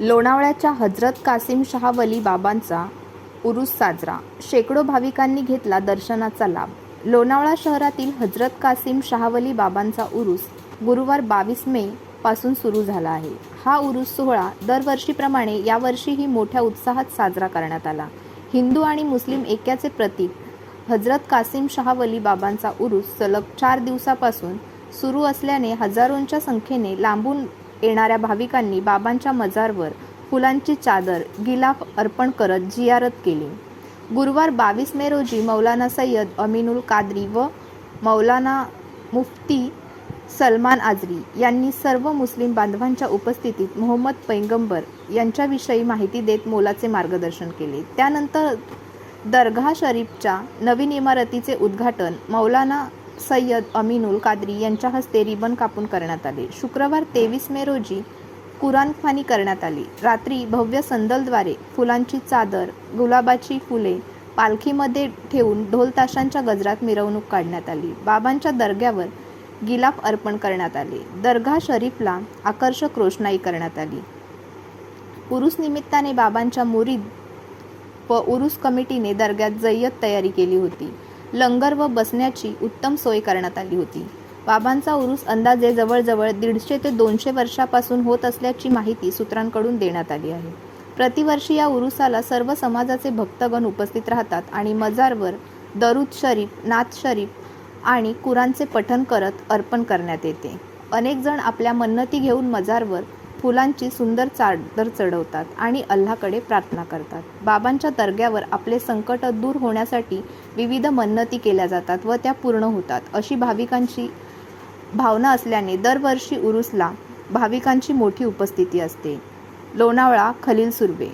लोणावळ्याच्या हजरत कासिम शहा वली बाबांचा उरूस साजरा. शेकडो भाविकांनी घेतला दर्शनाचा लाभ. लोणावळा शहरातील हजरत कासिम शहावली बाबांचा उरूस गुरुवार बावीस मे पासून सुरू झाला आहे. हा उरूस सोहळा दरवर्षीप्रमाणे यावर्षीही मोठ्या उत्साहात साजरा करण्यात आला. हिंदू आणि मुस्लिम ऐक्याचे प्रतीक हजरत कासिम शहावली बाबांचा उरूस सलग चार दिवसापासून सुरू असल्याने हजारोंच्या संख्येने लांबून येणाऱ्या भाविकांनी बाबांच्या मजारवर फुलांची चादर गिलाफ अर्पण करत जियारत केली. गुरुवार बावीस मे रोजी मौलाना सय्यद अमीनुल कादरी व मौलाना मुफ्ती सलमान आजरी यांनी सर्व मुस्लिम बांधवांच्या उपस्थितीत मोहम्मद पैगंबर यांच्याविषयी माहिती देत मोलाचे मार्गदर्शन केले. त्यानंतर दरगाह शरीफच्या नवीन इमारतीचे उद्घाटन मौलाना सय्यद अमीनुल कादरी यांच्या हस्ते रिबन कापून करण्यात आले. शुक्रवार तेवीस मे रोजी कुराणखानी करण्यात आली. रात्री भव्य संदलद्वारे फुलांची चादर गुलाबाची फुले पालखीमध्ये ठेवून ढोल ताशांच्या गजरात मिरवणूक काढण्यात आली. बाबांच्या दर्ग्यावर गिलाफ अर्पण करण्यात आले. दर्गा शरीफला आकर्षक रोषणाई करण्यात आली. उरुस निमित्ताने बाबांच्या मुरीद व उरुस कमिटीने दर्ग्यात जय्यत तयारी केली होती. लंगर व बसण्याची उत्तम सोय करण्यात आली होती. बाबांचा उरूस अंदाजे जवळजवळ दीडशे ते दोनशे वर्षापासून होत असल्याची माहिती सूत्रांकडून देण्यात आली आहे. प्रतिवर्षी या उरुसाला सर्व समाजाचे भक्तगण उपस्थित राहतात आणि मजारवर दरूद शरीफ नाथ शरीफ आणि कुरांचे पठण करत अर्पण करण्यात येते. अनेक जण आपल्या मन्नती घेऊन मजारवर फुलांची सुंदर चादर चढवतात आणि अल्लाकडे प्रार्थना करतात. बाबांच्या दर्ग्यावर आपले संकट दूर होण्यासाठी विविध मन्नती केल्या जातात व त्या पूर्ण होतात. अशी भाविकांची भावना असल्याने दरवर्षी उरुसला भाविकांची मोठी उपस्थिती असते. लोणावळा खलील सुर्वे